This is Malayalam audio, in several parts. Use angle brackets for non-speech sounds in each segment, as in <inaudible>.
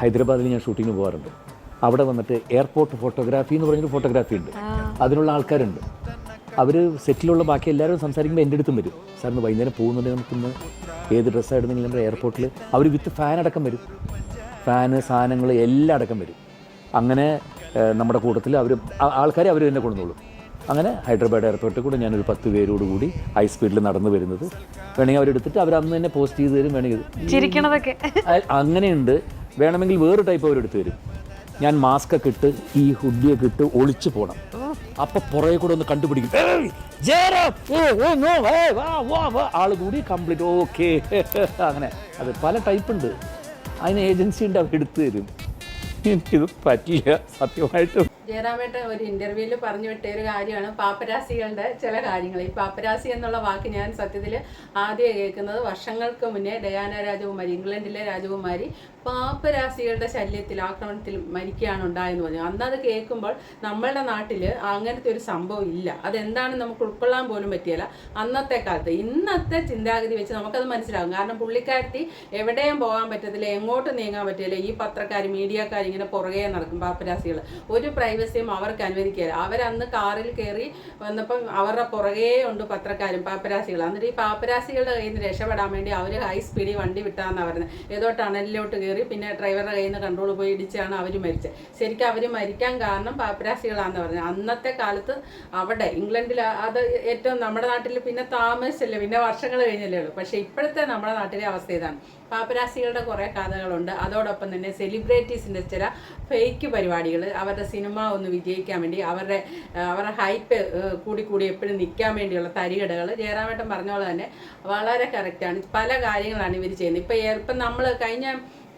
ഹൈദരാബാദിൽ ഞാൻ ഷൂട്ടിങ്ങിന് പോകാറുണ്ട്. അവിടെ വന്നിട്ട് എയർപോർട്ട് ഫോട്ടോഗ്രാഫി എന്ന് പറഞ്ഞൊരു ഫോട്ടോഗ്രാഫി ഉണ്ട്. അതിനുള്ള ആൾക്കാരുണ്ട്. അവർ സെറ്റിലുള്ള ബാക്കി എല്ലാവരും സംസാരിക്കുമ്പോൾ എന്റെ അടുത്തും വരും. സാറിന് വൈകുന്നേരം പോകുന്നുണ്ടെങ്കിൽ നമുക്കിന്ന് ഏത് ഡ്രസ്സായിരുന്നെങ്കിലും നമ്മുടെ എയർപോർട്ടിൽ അവർ വിത്ത് ഫാൻ അടക്കം വരും. ഫാന് സാധനങ്ങൾ എല്ലാം അടക്കം വരും. അങ്ങനെ നമ്മുടെ കൂട്ടത്തിൽ അവർ ആൾക്കാരെ അവർ തന്നെ കൊണ്ടുവന്നോളും. അങ്ങനെ ഹൈദരാബാദ് എയർപോർട്ടിൽ കൂടെ ഞാനൊരു പത്ത് പേരോട് കൂടി ഹൈ സ്പീഡിൽ നടന്നു വരുന്നത്. വേണമെങ്കിൽ അവരെടുത്തിട്ട് അവർ അന്ന് തന്നെ പോസ്റ്റ് ചെയ്ത് തരും വേണമെങ്കിൽ അങ്ങനെയുണ്ട്. വേണമെങ്കിൽ വേറെ ടൈപ്പ് അവരെടുത്ത് തരും. ഞാൻ മാസ്ക് ഒക്കെ ഇട്ട് ഈ ഹുഡിയൊക്കെ ഇട്ട് ഒളിച്ചു പോകണം അപ്പൊ പുറകെ കൂടെ ഒന്ന് കണ്ടുപിടിക്കും. ആൾ കൂടി കംപ്ലീറ്റ് ഓക്കെ. <laughs> അങ്ങനെ. അത് പല ടൈപ്പ് ഉണ്ട്. അതിന് ഏജൻസി ഉണ്ട് അവർ എടുത്തു തരും. <laughs> എനിക്കിത് പറ്റില്ല സത്യമായിട്ടും. ജയറാമേട്ടൻ ഒരു ഇന്റർവ്യൂവിൽ പറഞ്ഞു വിട്ട ഒരു കാര്യമാണ് പാപ്പരാസികളുടെ ചില കാര്യങ്ങൾ. ഈ പാപ്പരാസി എന്നുള്ള വാക്ക് ഞാൻ സത്യത്തിൽ ആദ്യം കേൾക്കുന്നത് വർഷങ്ങൾക്ക് മുന്നേ ഡയാന രാജകുമാരി ഇംഗ്ലണ്ടിലെ രാജകുമാരി പാപ്പരാസികളുടെ ശല്യത്തിൽ ആക്രമണത്തിൽ മരിക്കുകയാണ് ഉണ്ടായെന്ന് പറഞ്ഞു. അന്ന് അത് കേൾക്കുമ്പോൾ നമ്മളുടെ നാട്ടിൽ അങ്ങനത്തെ ഒരു സംഭവം ഇല്ല. അതെന്താണ് നമുക്ക് ഉൾക്കൊള്ളാൻ പോലും പറ്റിയല്ല. അന്നത്തെ കാലത്ത് ഇന്നത്തെ ചിന്താഗതി വെച്ച് നമുക്കത് മനസ്സിലാകും. കാരണം പുള്ളിക്കാരത്തി എവിടെയും പോകാൻ പറ്റത്തില്ല എങ്ങോട്ട് നീങ്ങാൻ പറ്റില്ല ഈ പത്രക്കാർ മീഡിയക്കാർ ഇങ്ങനെ പുറകെ നടക്കും പാപ്പരാസികൾ ഒരു പ്രൈവസിയും അവർക്ക് അനുവദിക്കുകയില്ല. അവരന്ന് കാറിൽ കയറി വന്നപ്പം അവരുടെ പുറകെ ഉണ്ട് പത്രക്കാരും പാപ്പരാസികൾ എന്നിട്ട് ഈ പാപ്പരാസികളുടെ കയ്യിൽ നിന്ന് രക്ഷപ്പെടാൻ വേണ്ടി അവർ ഹൈ സ്പീഡിൽ വണ്ടി വിട്ടാന്ന് പറയുന്നത്. ഏതോ ടണലിലോട്ട് കയറി പിന്നെ ഡ്രൈവറുടെ കയ്യിൽ നിന്ന് കൺട്രോൾ പോയി ഇടിച്ചാണ് അവർ മരിച്ചത്. ശരിക്കും അവർ മരിക്കാൻ കാരണം പാപ്പരാസികളാണെന്ന് പറഞ്ഞത്. അന്നത്തെ കാലത്ത് അവിടെ ഇംഗ്ലണ്ടിൽ അത് ഏറ്റവും നമ്മുടെ നാട്ടിൽ പിന്നെ താമസിച്ചല്ലേ പിന്നെ വർഷങ്ങൾ കഴിഞ്ഞല്ലേ ഉള്ളൂ. പക്ഷേ ഇപ്പോഴത്തെ നമ്മുടെ നാട്ടിലെ അവസ്ഥ ഇതാണ്. പാപ്പരാസികളുടെ കുറേ കഥകളുണ്ട്. അതോടൊപ്പം തന്നെ സെലിബ്രിറ്റീസിന്റെ ചില ഫേക്ക് പരിപാടികൾ അവരുടെ സിനിമ ഒന്ന് വിജയിക്കാൻ വേണ്ടി അവരുടെ അവരുടെ ഹൈപ്പ് കൂടി കൂടി എപ്പോഴും നിൽക്കാൻ വേണ്ടിയുള്ള തരികടകൾ ജയറാമേട്ടൻ പറഞ്ഞ പോലെ തന്നെ വളരെ കറക്റ്റാണ് പല കാര്യങ്ങളാണ് ഇവർ ചെയ്യുന്നത്. ഇപ്പം ഇപ്പം നമ്മൾ കഴിഞ്ഞ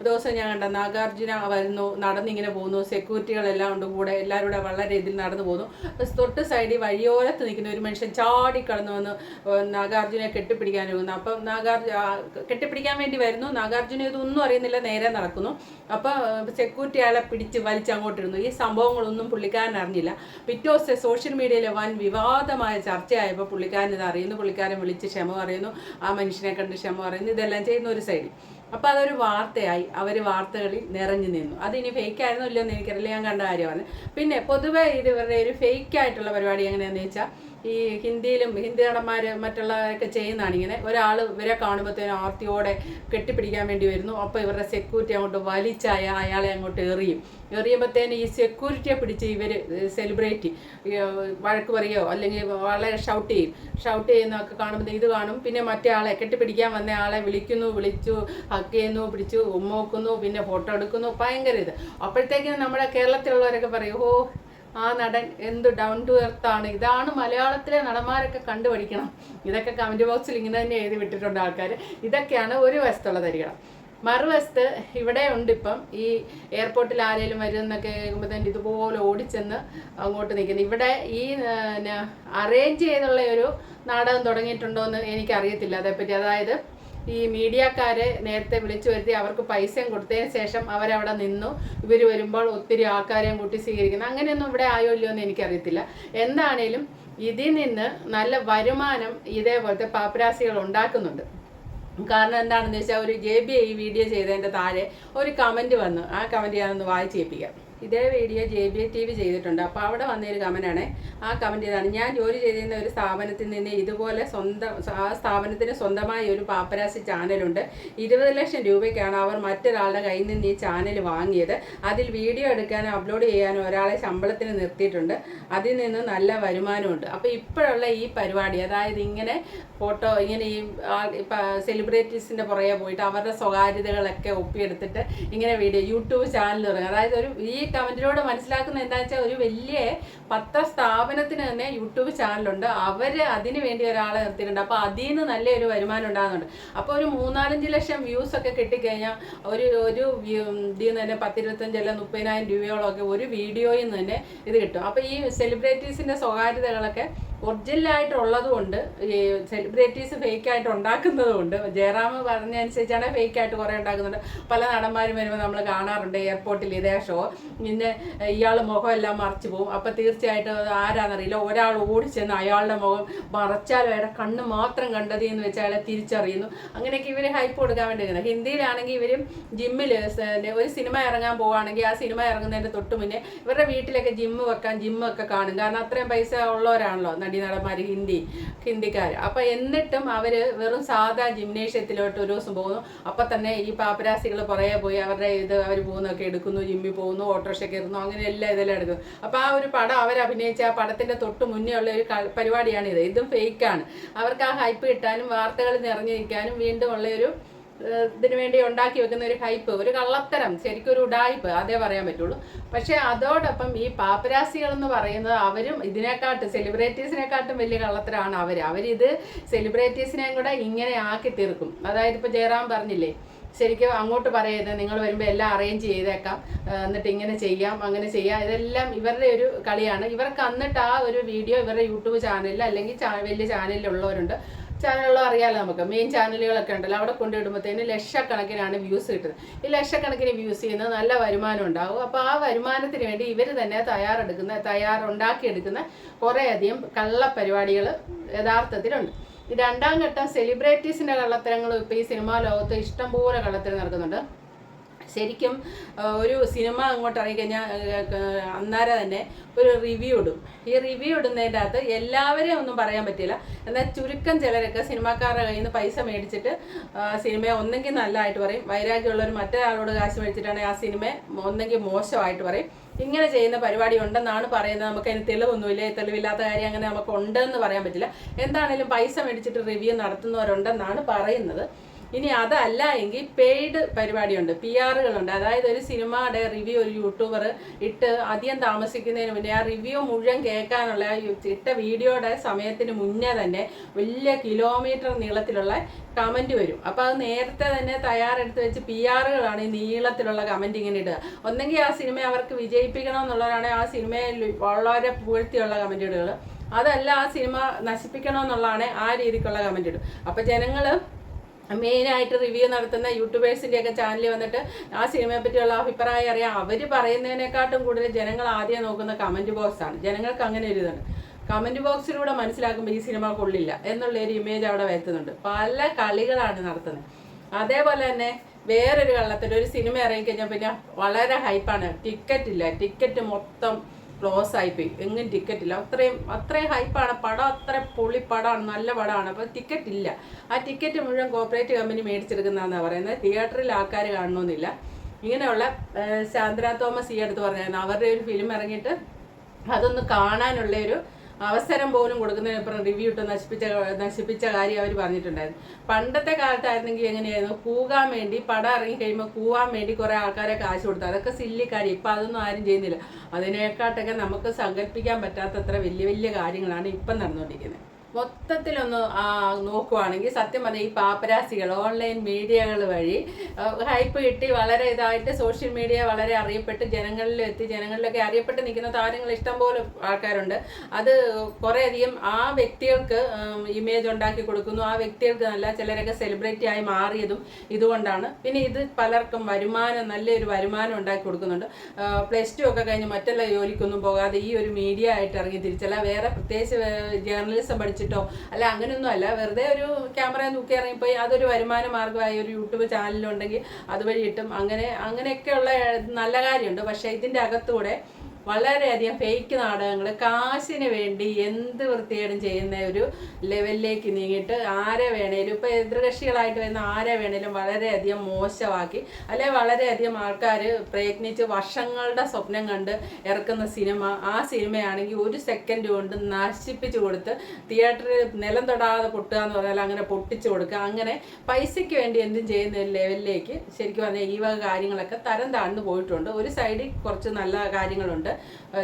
ദിവസം ഞാൻ കണ്ട നാഗാർജുന വരുന്നു നടന്നിങ്ങനെ പോകുന്നു സെക്യൂരിറ്റികളെല്ലാം ഉണ്ട് കൂടെ എല്ലാവരും കൂടെ വളരെ ഇതിൽ നടന്നു പോകുന്നു. തൊട്ട് സൈഡിൽ വഴിയോരത്ത് നിൽക്കുന്ന ഒരു മനുഷ്യൻ ചാടി കടന്നു വന്ന് നാഗാർജുനെ കെട്ടിപ്പിടിക്കാൻ പോകുന്നു. അപ്പം നാഗാർജു കെട്ടിപ്പിടിക്കാൻ വേണ്ടി വരുന്നു. നാഗാർജുന ഇതൊന്നും അറിയുന്നില്ല നേരെ നടക്കുന്നു. അപ്പോൾ സെക്യൂരിറ്റി അയാളെ പിടിച്ച് വലിച്ച് അങ്ങോട്ടിരുന്നു ഈ സംഭവങ്ങളൊന്നും പുള്ളിക്കാരൻ അറിഞ്ഞില്ല. പിറ്റേ ദിവസം സോഷ്യൽ മീഡിയയിലെ വൻ വിവാദമായ ചർച്ചയായപ്പോൾ പുള്ളിക്കാരൻ ഇത് അറിയുന്നു. പുള്ളിക്കാരൻ വിളിച്ച് ക്ഷമ പറയുന്നു. ആ മനുഷ്യനെ കണ്ട് ക്ഷമ പറയുന്നു. ഇതെല്ലാം ചെയ്യുന്ന ഒരു സൈഡിൽ അപ്പോൾ അതൊരു വാർത്തയായി. അവർ വാർത്തകളിൽ നിറഞ്ഞു നിന്നു. അതിനി ഫേക്ക് ആയിരുന്നു ഇല്ലയോ എന്ന് എനിക്കറിയില്ല. ഞാൻ കണ്ട കാര്യമാണ്. പിന്നെ പൊതുവേ ഇത് ഇവരുടെ ഒരു ഫേക്ക് ആയിട്ടുള്ള പരിപാടി എങ്ങനെയാണെന്ന് വെച്ചാൽ ഈ ഹിന്ദിയിലും ഹിന്ദി നടന്മാർ മറ്റുള്ളവരൊക്കെ ചെയ്യുന്നതാണ്. ഇങ്ങനെ ഒരാൾ ഇവരെ കാണുമ്പോഴത്തേനും ആർത്തിയോടെ കെട്ടിപ്പിടിക്കാൻ വേണ്ടി വരുന്നു. അപ്പോൾ ഇവരുടെ സെക്യൂരിറ്റി അങ്ങോട്ട് വലിച്ചായ അയാളെ അങ്ങോട്ട് എറിയും. എറിയുമ്പോഴത്തേനും ഈ സെക്യൂരിറ്റിയെ പിടിച്ച് ഇവർ സെലിബ്രേറ്റ് വഴക്ക് പറയുകയോ അല്ലെങ്കിൽ വളരെ ഷൗട്ട് ചെയ്യും. ഷൗട്ട് ചെയ്യുന്നതൊക്കെ കാണുമ്പോൾ ഇത് കാണും. പിന്നെ മറ്റേ ആളെ കെട്ടിപ്പിടിക്കാൻ വന്ന ആളെ വിളിക്കുന്നു വിളിച്ചു ഹക്ക് ചെയ്യുന്നു പിടിച്ചു ഉമ്മോക്കുന്നു പിന്നെ ഫോട്ടോ എടുക്കുന്നു. ഭയങ്കര ഇത്. അപ്പോഴത്തേക്കും നമ്മുടെ കേരളത്തിലുള്ളവരൊക്കെ പറയും ഓ ആ നടൻ എന്ത് ഡൗൺ ടു എർത്ത് ആണ്. ഇതാണ് മലയാളത്തിലെ നടന്മാരൊക്കെ കണ്ടുപഠിക്കണം. ഇതൊക്കെ കമന്റ് ബോക്സിൽ ഇങ്ങനെ തന്നെ എഴുതി വിട്ടിട്ടുണ്ട് ആൾക്കാർ ഇതൊക്കെയാണ് ഒരു വശത്തുള്ള തരികടം മറുവശത്ത് ഇവിടെ ഉണ്ട് ഇപ്പം ഈ എയർപോർട്ടിൽ ആരെങ്കിലും കേൾക്കുമ്പോൾ തന്നെ ഇതുപോലെ ഓടിച്ചെന്ന് അങ്ങോട്ട് നിൽക്കുന്നു. ഇവിടെ ഈ അറേഞ്ച് ചെയ്തുള്ള ഒരു നാടകം തുടങ്ങിയിട്ടുണ്ടോ എന്ന് എനിക്കറിയത്തില്ല. അതേപ്പറ്റി അതായത് ഈ മീഡിയക്കാരെ നേരത്തെ വിളിച്ചു വരുത്തി അവർക്ക് പൈസയും കൊടുത്തതിന് ശേഷം അവരവിടെ നിന്നു. ഇവർ വരുമ്പോൾ ഒത്തിരി ആൾക്കാരെയും കൂട്ടി സ്വീകരിക്കുന്നു. അങ്ങനെയൊന്നും ഇവിടെ ആയോ ഇല്ലയോ എന്ന് എനിക്കറിയത്തില്ല. എന്താണേലും ഇതിൽ നിന്ന് നല്ല വരുമാനം ഇതേപോലത്തെ പാപ്പരാസികൾ ഉണ്ടാക്കുന്നുണ്ട്. കാരണം എന്താണെന്ന് വെച്ചാൽ ഒരു ജെ ബി ഈ വീഡിയോ ചെയ്തതിന്റെ താഴെ ഒരു കമന്റ് വന്നു. ആ കമന്റ് ഞാനൊന്ന് വായിച്ച് കേൾപ്പിക്കാം. ഇതേ video J B T V ചെയ്തിട്ടുണ്ട്. അപ്പോൾ അവിടെ വന്നൊരു കമന്റാണ് ആ കമന്റ് ഇതാണ്. ഞാൻ ജോലി ചെയ്തിരുന്ന ഒരു സ്ഥാപനത്തിൽ നിന്ന് ഇതുപോലെ സ്വന്തം ആ സ്ഥാപനത്തിന് സ്വന്തമായി ഒരു പാപ്പരാസി ചാനലുണ്ട് ഇരുപത് ലക്ഷം രൂപയ്ക്കാണ് അവർ മറ്റൊരാളുടെ കയ്യിൽ നിന്ന് ഈ ചാനൽ വാങ്ങിയത്. അതിൽ വീഡിയോ എടുക്കാനും അപ്ലോഡ് ചെയ്യാനും ഒരാളെ ശമ്പളത്തിന് നിർത്തിയിട്ടുണ്ട്. അതിൽ നിന്ന് നല്ല വരുമാനമുണ്ട്. അപ്പോൾ ഇപ്പോഴുള്ള ഈ പരിപാടി അതായത് ഇങ്ങനെ ഫോട്ടോ ഇങ്ങനെ ഈ സെലിബ്രിറ്റീസിന്റെ പുറകെ പോയിട്ട് അവരുടെ സ്വകാര്യതകളൊക്കെ ഒപ്പിയെടുത്തിട്ട് ഇങ്ങനെ വീഡിയോ യൂട്യൂബ് ചാനൽ തുടങ്ങി. അതായത് ഒരു ഈ കമന്റിലൂടെ മനസ്സിലാക്കുന്ന എന്താ വെച്ചാൽ ഒരു വലിയ പത്ര സ്ഥാപനത്തിന് തന്നെ യൂട്യൂബ് ചാനലുണ്ട്. അവർ അതിന് വേണ്ടി ഒരാളെ നിർത്തിയിട്ടുണ്ട്. അപ്പോൾ അതിൽ നിന്ന് നല്ലൊരു വരുമാനം ഉണ്ടാകുന്നുണ്ട്. അപ്പോൾ ഒരു മൂന്നാലഞ്ച് ലക്ഷം വ്യൂസ് ഒക്കെ കിട്ടിക്കഴിഞ്ഞാൽ ഒരു ഒരു ഇതിൽ നിന്ന് തന്നെ പത്തിരുപത്തഞ്ച് അല്ല മുപ്പതിനായിരം രൂപയോളം ഒക്കെ ഒരു വീഡിയോയിൽ നിന്ന് തന്നെ ഇത് കിട്ടും. അപ്പോൾ ഈ സെലിബ്രിറ്റീസിന്റെ സ്വകാര്യതകളൊക്കെ ഒറിജിനലായിട്ടുള്ളത് കൊണ്ട് ഈ സെലിബ്രിറ്റീസ് ഫേക്ക് ആയിട്ട് ഉണ്ടാക്കുന്നത് കൊണ്ട് ജയറാം പറഞ്ഞ അനുസരിച്ചാണ് ഫേക്ക് ആയിട്ട് കുറേ ഉണ്ടാക്കുന്നുണ്ട്. പല നടന്മാരും വരുമ്പോൾ നമ്മൾ കാണാറുണ്ട് എയർപോർട്ടിൽ ഇതേ ഷോ പിന്നെ ഇയാൾ മുഖമെല്ലാം മറച്ചു പോകും അപ്പോൾ തീർച്ചയായിട്ടും ആരാന്നറിയില്ല. ഒരാൾ ഓടിച്ചെന്ന് അയാളുടെ മുഖം മറച്ചാലും അയാളുടെ കണ്ണ് മാത്രം കണ്ടതി എന്ന് വെച്ചാൽ അയാളെ തിരിച്ചറിയുന്നു. അങ്ങനെയൊക്കെ ഇവർ ഹൈപ്പ് കൊടുക്കാൻ വേണ്ടി നിൽക്കുന്നത് ഹിന്ദിയിലാണെങ്കിൽ ഇവരും ജിമ്മിൽ ഒരു സിനിമ ഇറങ്ങാൻ പോവുകയാണെങ്കിൽ ആ സിനിമ ഇറങ്ങുന്നതിന്റെ തൊട്ട് മുന്നേ ഇവരുടെ വീട്ടിലൊക്കെ ജിമ്മ് വെക്കാൻ ജിമ്മൊക്കെ കാണും. കാരണം അത്രയും പൈസ ഉള്ളവരാണല്ലോ. നടീനടന്മാർ ഹിന്ദി ഹിന്ദിക്കാർ അപ്പം എന്നിട്ടും അവർ വെറും സാധാ ജിംനേഷ്യത്തിലോട്ട് ഒരു ദിവസം പോകുന്നു. അപ്പം തന്നെ ഈ പാപ്പരാസികൾ പുറകെ പോയി അവരുടെ ഇത് അവർ പോകുന്നൊക്കെ എടുക്കുന്നു ജിമ്മിൽ പോകുന്നു ഓട്ടോറിക്ഷ കയറുന്നു അങ്ങനെ എല്ലാം ഇതെല്ലാം എടുക്കുന്നു. അപ്പം ആ ഒരു പടം അവർ അഭിനയിച്ച ആ പടത്തിന്റെ തൊട്ട് മുന്നേ ഉള്ള ഒരു പരിപാടിയാണ് ഇത് ഇതും ഫേക്കാണ് അവർക്ക് ആ ഹൈപ്പ് കിട്ടാനും വാർത്തകൾ നിറഞ്ഞിരിക്കാനും വീണ്ടും ഉള്ള ഒരു ഏഹ് ഇതിനു വേണ്ടി ഉണ്ടാക്കി വെക്കുന്ന ഒരു ഹൈപ്പ് ഒരു കള്ളത്തരം ശരിക്കും ഒരു ഉടായ്പ് അതേ പറയാൻ പറ്റുള്ളൂ. പക്ഷേ അതോടൊപ്പം ഈ പാപ്പരാസികൾ എന്ന് പറയുന്നത് അവരും ഇതിനെക്കാട്ടും സെലിബ്രിറ്റീസിനെക്കാട്ടും വലിയ കള്ളത്തരമാണ് അവർ അവരിത് സെലിബ്രിറ്റീസിനെയും കൂടെ ഇങ്ങനെ ആക്കി തീർക്കും. അതായത് ഇപ്പോൾ ജയറാം പറഞ്ഞില്ലേ ശരിക്കും അങ്ങോട്ട് പറയരുത് നിങ്ങൾ വരുമ്പോൾ എല്ലാം അറേഞ്ച് ചെയ്തേക്കാം. എന്നിട്ട് ഇങ്ങനെ ചെയ്യാം അങ്ങനെ ചെയ്യാം. ഇതെല്ലാം ഇവരുടെ ഒരു കളിയാണ്. ഇവർക്ക് അന്നിട്ട് ആ ഒരു വീഡിയോ ഇവരുടെ യൂട്യൂബ് ചാനലിൽ അല്ലെങ്കിൽ വലിയ ചാനലിലുള്ളവരുണ്ട് ചാനലുകൾ അറിയാലോ നമുക്ക്. മെയിൻ ചാനലുകളൊക്കെ ഉണ്ടല്ലോ. അവിടെ കൊണ്ടിടുമ്പോഴത്തേന് ലക്ഷക്കണക്കിനാണ് വ്യൂസ് കിട്ടുന്നത്. ഈ ലക്ഷക്കണക്കിന് വ്യൂസ് ചെയ്യുന്നത് നല്ല വരുമാനം ഉണ്ടാവും. അപ്പോൾ ആ വരുമാനത്തിന് വേണ്ടി ഇവർ തന്നെ തയ്യാറെടുക്കുന്ന തയ്യാറുണ്ടാക്കിയെടുക്കുന്ന കുറേയധികം കള്ള പരിപാടികൾ യഥാർത്ഥത്തിലുണ്ട്. രണ്ടാം ഘട്ടം സെലിബ്രിറ്റീസിന്റെ കള്ളത്തരങ്ങളും ഇപ്പോൾ ഈ സിനിമാ ലോകത്ത് ഇഷ്ടംപോലെ കള്ളത്തരം നടക്കുന്നുണ്ട്. ശരിക്കും ഒരു സിനിമ അങ്ങോട്ട് ഇറങ്ങിക്കഴിഞ്ഞാൽ അന്നേരം തന്നെ ഒരു റിവ്യൂ ഇടും. ഈ റിവ്യൂ ഇടുന്നതിന്റെ അകത്ത് എല്ലാവരെയും ഒന്നും പറയാൻ പറ്റില്ല. എന്നാൽ ചുരുക്കം ചിലരൊക്കെ സിനിമാക്കാരുടെ കയ്യിൽ നിന്ന് പൈസ മേടിച്ചിട്ട് സിനിമയെ ഒന്നെങ്കിൽ നല്ലതായിട്ട് പറയും. വൈരാഗ്യമുള്ളവർ മറ്റൊരാളോട് കാശ് മേടിച്ചിട്ടാണെങ്കിൽ ആ സിനിമയെ ഒന്നെങ്കിൽ മോശമായിട്ട് പറയും. ഇങ്ങനെ ചെയ്യുന്ന പരിപാടി ഉണ്ടെന്നാണ് പറയുന്നത്. നമുക്ക് അതിന് തെളിവൊന്നുമില്ല തെളിവില്ലാത്ത കാര്യം അങ്ങനെ നമുക്ക് ഉണ്ടെന്ന് പറയാൻ പറ്റില്ല. എന്താണെങ്കിലും പൈസ മേടിച്ചിട്ട് റിവ്യൂ നടത്തുന്നവരുണ്ടെന്നാണ് പറയുന്നത്. ഇനി അതല്ല എങ്കിൽ പെയ്ഡ് പരിപാടിയുണ്ട്. പി ആറുകളുണ്ട് അതായത് ഒരു സിനിമയുടെ റിവ്യൂ ഒരു യൂട്യൂബർ ഇട്ട് അധികം താമസിക്കുന്നതിന് മുന്നേ ആ റിവ്യൂ മുഴുവൻ കേൾക്കാനുള്ള ഇട്ട വീഡിയോയുടെ സമയത്തിന് മുന്നേ തന്നെ വലിയ കിലോമീറ്റർ നീളത്തിലുള്ള കമന്റ് വരും. അപ്പോൾ അത് നേരത്തെ തന്നെ തയ്യാറെടുത്ത് വെച്ച് പി ആറുകളാണ് ഈ നീളത്തിലുള്ള കമന്റ് ഇങ്ങനെ ഇടുക. ഒന്നെങ്കിൽ ആ സിനിമ അവർക്ക് എന്നുള്ളവരാണെങ്കിൽ ആ സിനിമയിൽ വളരെ പൂഴ്ത്തിയുള്ള കമന്റ് ഇടുകൾ അതല്ല ആ സിനിമ നശിപ്പിക്കണമെന്നുള്ളതാണ് ആ രീതിക്കുള്ള കമന്റ് ഇടും അപ്പോൾ ജനങ്ങൾ മെയിനായിട്ട് റിവ്യൂ നടത്തുന്ന യൂട്യൂബേഴ്സിന്റെ ഒക്കെ ചാനലിൽ വന്നിട്ട് ആ സിനിമയെ പറ്റിയുള്ള അഭിപ്രായം അറിയാം. അവർ പറയുന്നതിനെക്കാട്ടും കൂടുതൽ ജനങ്ങൾ ആദ്യം നോക്കുന്ന കമന്റ് ബോക്സാണ് ജനങ്ങൾക്ക് അങ്ങനെ ഒരു ഇതുണ്ട്. കമന്റ് ബോക്സിലൂടെ മനസ്സിലാക്കുമ്പോൾ ഈ സിനിമ കൊള്ളില്ല എന്നുള്ള ഒരു ഇമേജ് അവിടെ വരുത്തുന്നുണ്ട്. പല കളികളാണ് നടത്തുന്നത്. അതേപോലെ തന്നെ വേറൊരു കള്ളത്തിൽ ഒരു സിനിമ ഇറങ്ങിക്കഴിഞ്ഞാൽ പിന്നെ വളരെ ഹൈപ്പാണ് ടിക്കറ്റ് ഇല്ല. ടിക്കറ്റ് മൊത്തം ക്ലോസ് ആയിപ്പോയി എങ്ങും ടിക്കറ്റ് ഇല്ല. അത്രയും അത്രയും ഹൈപ്പാണ് പടം അത്ര പൊളി പടമാണ്. നല്ല പടമാണ്. അപ്പോൾ ടിക്കറ്റ് ഇല്ല. ആ ടിക്കറ്റ് മുഴുവൻ കോപ്പറേറ്റ് കമ്പനി മേടിച്ചെടുക്കുന്നതെന്നാണ് പറയുന്നത്. തിയേറ്ററിൽ ആൾക്കാർ കാണണമെന്നില്ല ഇങ്ങനെയുള്ള ശാന്ദ്ര തോമസ് ഈ അടുത്ത് പറഞ്ഞായിരുന്നു. അവരുടെ ഒരു ഫിലിം ഇറങ്ങിയിട്ട് അതൊന്ന് കാണാനുള്ള ഒരു അവസരം പോലും കൊടുക്കുന്നതിന് ഇപ്പം റിവ്യൂ ഇട്ട് നശിപ്പിച്ച നശിപ്പിച്ച കാര്യം അവർ പറഞ്ഞിട്ടുണ്ടായിരുന്നു. പണ്ടത്തെ കാലത്തായിരുന്നെങ്കിൽ എങ്ങനെയായിരുന്നു? കൂകാൻ വേണ്ടി പടം ഇറങ്ങി കഴിയുമ്പോൾ കൂവാൻ വേണ്ടി കുറേ ആൾക്കാരെ കാശ് കൊടുത്തു. അതൊക്കെ സില്ലി കാര്യം ഇപ്പം അതൊന്നും ആരും ചെയ്യുന്നില്ല. അതിനേക്കാട്ടൊക്കെ നമുക്ക് സങ്കല്പിക്കാൻ പറ്റാത്തത്ര വലിയ വലിയ കാര്യങ്ങളാണ് ഇപ്പം നടന്നുകൊണ്ടിരിക്കുന്നത്. മൊത്തത്തിലൊന്ന് നോക്കുവാണെങ്കിൽ സത്യം പറഞ്ഞാൽ ഈ പാപ്പരാസികൾ ഓൺലൈൻ മീഡിയകൾ വഴി ഹൈപ്പ് കിട്ടി വളരെ ഇതായിട്ട് സോഷ്യൽ മീഡിയ വളരെ അറിയപ്പെട്ട് ജനങ്ങളിൽ എത്തി ജനങ്ങളിലൊക്കെ അറിയപ്പെട്ട് നിൽക്കുന്ന താരങ്ങൾ ഇഷ്ടംപോലെ ആൾക്കാരുണ്ട്. അത് കുറേയധികം ആ വ്യക്തികൾക്ക് ഇമേജ് ഉണ്ടാക്കി കൊടുക്കുന്നു. ആ വ്യക്തികൾക്ക് നല്ല ചിലരൊക്കെ സെലിബ്രിറ്റി ആയി മാറിയതും ഇതുകൊണ്ടാണ്. പിന്നെ ഇത് പലർക്കും വരുമാനം നല്ലൊരു വരുമാനം ഉണ്ടാക്കി കൊടുക്കുന്നുണ്ട്. പ്ലസ് ടു ഒക്കെ കഴിഞ്ഞ് മറ്റുള്ള ജോലിക്കൊന്നും പോകാതെ ഈ ഒരു മീഡിയ ആയിട്ട് ഇറങ്ങി തിരിച്ചല്ല. വേറെ പ്രത്യേകിച്ച് ജേർണലിസം പഠിച്ചിട്ടോ അല്ല അങ്ങനെയൊന്നും അല്ല വെറുതെ ഒരു ക്യാമറ നോക്കി ഇറങ്ങിപ്പോയി അതൊരു വരുമാന മാർഗമായി ഒരു യൂട്യൂബ് ചാനലുണ്ടെങ്കിൽ അതുവഴി ഇട്ടും അങ്ങനെ അങ്ങനെയൊക്കെയുള്ള നല്ല കാര്യമുണ്ട്. പക്ഷേ ഇതിന്റെ അകത്തൂടെ വളരെയധികം ഫേക്ക് നാടകങ്ങൾ കാശിന് വേണ്ടി എന്ത് വൃത്തികേടും ചെയ്യുന്ന ഒരു ലെവലിലേക്ക് നീങ്ങിയിട്ട് ആരെ വേണേലും ഇപ്പോൾ എതിർകക്ഷികളായിട്ട് വരുന്ന ആരെ വേണേലും വളരെയധികം മോശമാക്കി അല്ലെ വളരെയധികം ആൾക്കാർ പ്രയത്നിച്ച് വർഷങ്ങളുടെ സ്വപ്നം കണ്ട് ഇറക്കുന്ന സിനിമ ആ സിനിമയാണെങ്കിൽ ഒരു സെക്കൻഡ് കൊണ്ട് നശിപ്പിച്ചു കൊടുത്ത് തിയേറ്ററിൽ നിലം തൊടാതെ പൊട്ടുക എന്ന് പറഞ്ഞാൽ അങ്ങനെ പൊട്ടിച്ചു കൊടുക്കുക അങ്ങനെ പൈസയ്ക്ക് വേണ്ടി എന്തും ചെയ്യുന്ന ഒരു ലെവലിലേക്ക് ശരിക്കും പറഞ്ഞാൽ ഈ വക കാര്യങ്ങളൊക്കെ തരം താഴ്ന്നു പോയിട്ടുണ്ട്. ഒരു സൈഡിൽ കുറച്ച് നല്ല കാര്യങ്ങളുണ്ട്.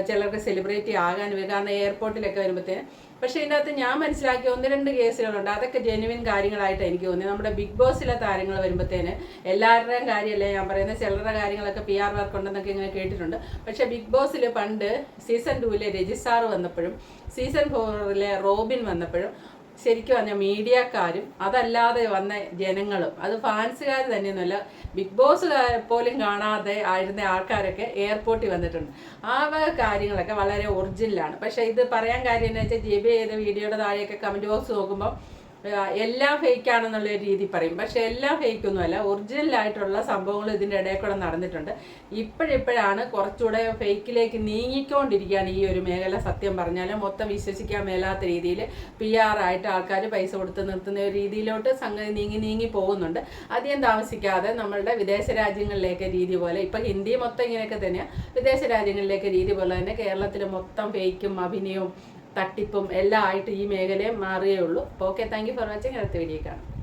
ചിലർക്ക് സെലിബ്രിറ്റി ആകാൻ വരും. കാരണം എയർപോർട്ടിലൊക്കെ വരുമ്പോഴത്തേന് പക്ഷേ ഇതിനകത്ത് ഞാൻ മനസ്സിലാക്കിയ ഒന്ന് രണ്ട് കേസുകളുണ്ട്. അതൊക്കെ ജെനുവിൻ കാര്യങ്ങളായിട്ട് എനിക്ക് തോന്നി നമ്മുടെ ബിഗ് ബോസിലെ താരങ്ങൾ വരുമ്പോഴത്തേന് എല്ലാവരുടെയും കാര്യമല്ല ഞാൻ പറയുന്നത്? ചിലരുടെ കാര്യങ്ങളൊക്കെ പി ആർ വർക്ക് ഉണ്ടെന്നൊക്കെ ഇങ്ങനെ കേട്ടിട്ടുണ്ട്. പക്ഷേ ബിഗ് ബോസിൽ പണ്ട് സീസൺ ടൂവിലെ രജിസാർ വന്നപ്പോഴും സീസൺ ഫോറിലെ റോബിൻ വന്നപ്പോഴും ശരിക്കും പറഞ്ഞാൽ മീഡിയക്കാരും അതല്ലാതെ വന്ന ജനങ്ങളും അത് ഫാൻസുകാർ തന്നെയൊന്നുമല്ല ബിഗ് ബോസ് പോലും കാണാതെ ആയിരുന്ന ആൾക്കാരൊക്കെ എയർപോർട്ടിൽ വന്നിട്ടുണ്ട്. ആ കാര്യങ്ങളൊക്കെ വളരെ ഒറിജിനലാണ്. പക്ഷേ ഇത് പറയാൻ കാര്യം എന്ന് വെച്ചാൽ ജെബി ചെയ്ത വീഡിയോയുടെ താഴെയൊക്കെ കമന്റ് ബോക്സ് നോക്കുമ്പോൾ എല്ലാം ഫേക്ക് ആണെന്നുള്ള രീതി പറയും. പക്ഷെ എല്ലാം ഫേക്ക് ഒന്നുമല്ല. ഒറിജിനൽ ആയിട്ടുള്ള സംഭവങ്ങൾ ഇതിന്റെ ഇടയിൽ കൂടെ നടന്നിട്ടുണ്ട്. ഇപ്പോഴിപ്പോഴാണ് കുറച്ചുകൂടെ ഫേക്കിലേക്ക് നീങ്ങിക്കൊണ്ടിരിക്കുകയാണ് ഈ ഒരു മേഖല. സത്യം പറഞ്ഞാൽ മൊത്തം വിശ്വസിക്കാൻ മേലാത്ത രീതിയിൽ പി ആർ ആയിട്ട് ആൾക്കാർ പൈസ കൊടുത്ത് നിർത്തുന്ന ഒരു രീതിയിലോട്ട് സംഗതി നീങ്ങി നീങ്ങി പോകുന്നുണ്ട്. അധികം താമസിക്കാതെ നമ്മളുടെ വിദേശ രാജ്യങ്ങളിലേക്ക് രീതി പോലെ ഇപ്പം ഹിന്ദി മൊത്തം ഇങ്ങനെയൊക്കെ തന്നെയാണ് വിദേശ രാജ്യങ്ങളിലേക്ക് രീതി പോലെ തന്നെ കേരളത്തിൽ മൊത്തം ഫേക്കും അഭിനയവും തട്ടിപ്പും എല്ലാം ആയിട്ട് ഈ മേഖലയെ മാറുകയുള്ളൂ അപ്പോൾ okay thank you for watching അടുത്ത വീഡിയോ കാണാം.